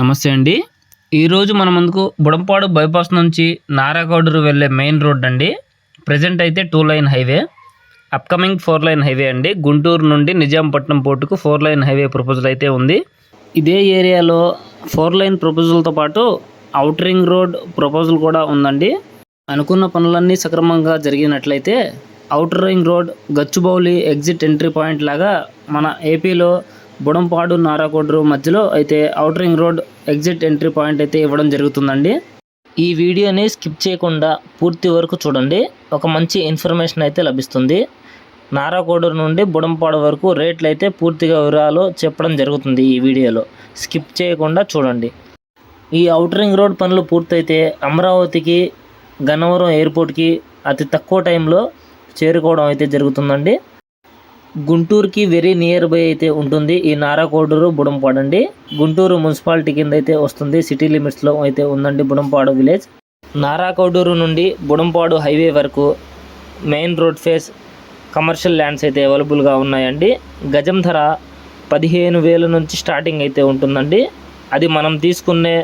నమస్తే అండి. ఈరోజు మన ముందుకు బుడంపాడు బైపాస్ నుంచి నారాగౌడరు వెళ్ళే మెయిన్ రోడ్ అండి. ప్రజెంట్ అయితే two lane highway. Upcoming four lane highway అండి. గుంటూరు నుండి నిజాంపట్నం పోర్టుకు ఫోర్ లైన్ హైవే ప్రపోజల్ అయితే ఉంది. ఇదే ఏరియాలో ఫోర్ లైన్ ప్రపోజల్తో పాటు అవుటరింగ్ రోడ్ ప్రపోజల్ కూడా ఉందండి. అనుకున్న పనులన్నీ సక్రమంగా జరిగినట్లయితే outer ring road Gachibowli exit entry point లాగా మన ఏపీలో బుడంపాడు నారాకోడ్రు మధ్యలో అయితే outer ring road exit entry point అయితే ఇవ్వడం జరుగుతుందండి. ఈ వీడియోని స్కిప్ చేయకుండా పూర్తి వరకు చూడండి. ఒక మంచి ఇన్ఫర్మేషన్ అయితే లభిస్తుంది. నారాకోడూరు నుండి బుడంపాడు వరకు రేట్లు అయితే పూర్తిగా వివరాలు చెప్పడం జరుగుతుంది ఈ వీడియోలో. స్కిప్ చేయకుండా చూడండి. ఈ అవుటర్ రింగ్ రోడ్ పనులు పూర్తయితే అమరావతికి గన్నవరం ఎయిర్పోర్ట్కి అతి తక్కువ టైంలో చేరుకోవడం అయితే జరుగుతుందండి. గుంటూరుకి వెరీ నియర్ బై అయితే ఉంటుంది. ఈ నారాకోడూరు బుడంపాడు అండి. గుంటూరు మున్సిపాలిటీ కింద అయితే వస్తుంది. సిటీ లిమిట్స్లో అయితే ఉందండి బుడంపాడు విలేజ్. నారాకోడూరు నుండి బుడంపాడు హైవే వరకు main road face commercial lands అయితే అవైలబుల్గా ఉన్నాయండి. గజం ధర పదిహేను వేల నుంచి స్టార్టింగ్ అయితే ఉంటుందండి. అది మనం తీసుకునే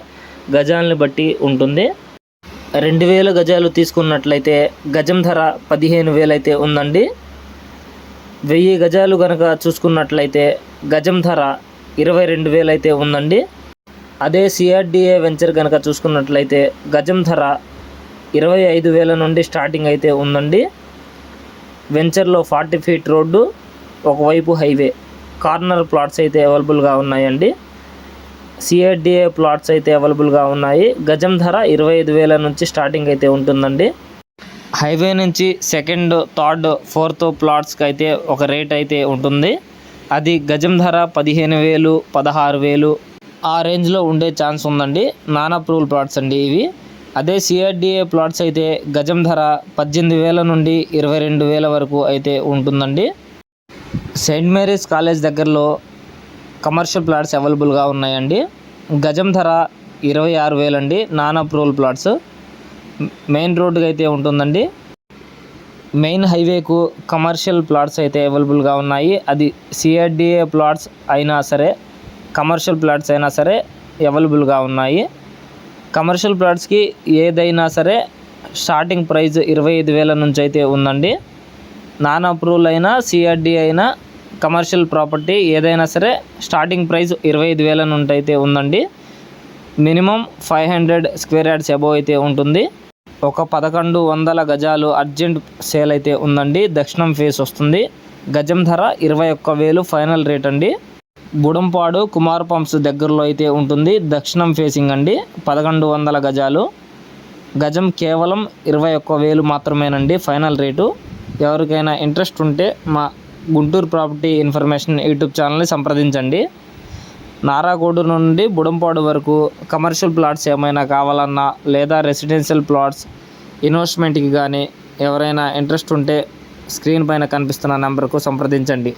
గజాలని బట్టి ఉంటుంది. రెండు వేల గజాలు తీసుకున్నట్లయితే గజం ధర పదిహేను వేలు అయితే ఉందండి. వెయ్యి గజాలు కనుక చూసుకున్నట్లయితే గజం ధర ఇరవై రెండు వేలు అయితే ఉందండి. అదే సిఆర్డిఏ వెంచర్ కనుక చూసుకున్నట్లయితే గజం ధర ఇరవై ఐదు వేల నుండి స్టార్టింగ్ అయితే ఉందండి. వెంచర్లో ఫార్టీ ఫీట్ రోడ్డు ఒకవైపు హైవే. కార్నర్ ప్లాట్స్ అయితే అవైలబుల్గా ఉన్నాయండి. సిఆర్డిఏ ప్లాట్స్ అయితే అవైలబుల్గా ఉన్నాయి. గజం ధర ఇరవై ఐదు వేల నుంచి స్టార్టింగ్ అయితే ఉంటుందండి. హైవే నుంచి సెకండ్ థర్డ్ ఫోర్త్ ప్లాట్స్కి అయితే ఒక రేట్ అయితే ఉంటుంది. అది గజం ధర పదిహేను వేలు పదహారు వేలు. ఆ రేంజ్లో ఉండే ఛాన్స్ ఉందండి. నాన్ అప్రూవల్ ప్లాట్స్ అండి ఇవి. అదే సిఆర్డిఏ ప్లాట్స్ అయితే గజం ధర పద్దెనిమిది వేల నుండి ఇరవై రెండు వేల వరకు అయితే ఉంటుందండి. సెయింట్ మేరీస్ కాలేజ్ దగ్గరలో కమర్షియల్ ప్లాట్స్ అవైలబుల్గా ఉన్నాయండి. గజం ధర ఇరవై ఆరు వేలండి. Non approval plots. మెయిన్ రోడ్డుకి అయితే ఉంటుందండి. మెయిన్ హైవేకు కమర్షియల్ ప్లాట్స్ అయితే అవైలబుల్గా ఉన్నాయి. అది సిఆర్డిఏ ప్లాట్స్ అయినా సరే కమర్షియల్ ప్లాట్స్ అయినా సరే అవైలబుల్గా ఉన్నాయి. కమర్షియల్ ప్లాట్స్కి ఏదైనా సరే స్టార్టింగ్ ప్రైస్ ఇరవై ఐదు వేల నుంచి అయితే ఉందండి. నాన్ అప్రూవల్ అయినా సిఆర్డి అయినా కమర్షియల్ ప్రాపర్టీ ఏదైనా సరే స్టార్టింగ్ ప్రైస్ ఇరవై ఐదు వేల నుండి అయితే ఉందండి. Minimum five hundred square yards above అయితే ఉంటుంది. ఒక పదకొండు వందల గజాలు అర్జెంట్ సేల్ అయితే ఉందండి. దక్షిణం ఫేస్ వస్తుంది. గజం ధర ఇరవై ఒక్క వేలు ఫైనల్ రేట్ అండి. బుడంపాడు కుమార్ పంప్స్ దగ్గరలో అయితే ఉంటుంది. దక్షిణం ఫేసింగ్ అండి. పదకొండు వందల గజాలు. గజం కేవలం ఇరవై ఒక్క వేలు మాత్రమేనండి ఫైనల్ రేటు. ఎవరికైనా ఇంట్రెస్ట్ ఉంటే మా గుంటూరు ప్రాపర్టీ ఇన్ఫర్మేషన్ యూట్యూబ్ ఛానల్ని సంప్రదించండి. నారాగూడు నుండి బుడంపాడు వరకు కమర్షియల్ ప్లాట్స్ ఏమైనా కావాలన్నా లేదా రెసిడెన్షియల్ ప్లాట్స్ ఇన్వెస్ట్మెంట్కి కానీ ఎవరైనా ఇంట్రెస్ట్ ఉంటే స్క్రీన్ పైన కనిపిస్తున్న నెంబర్కు సంప్రదించండి.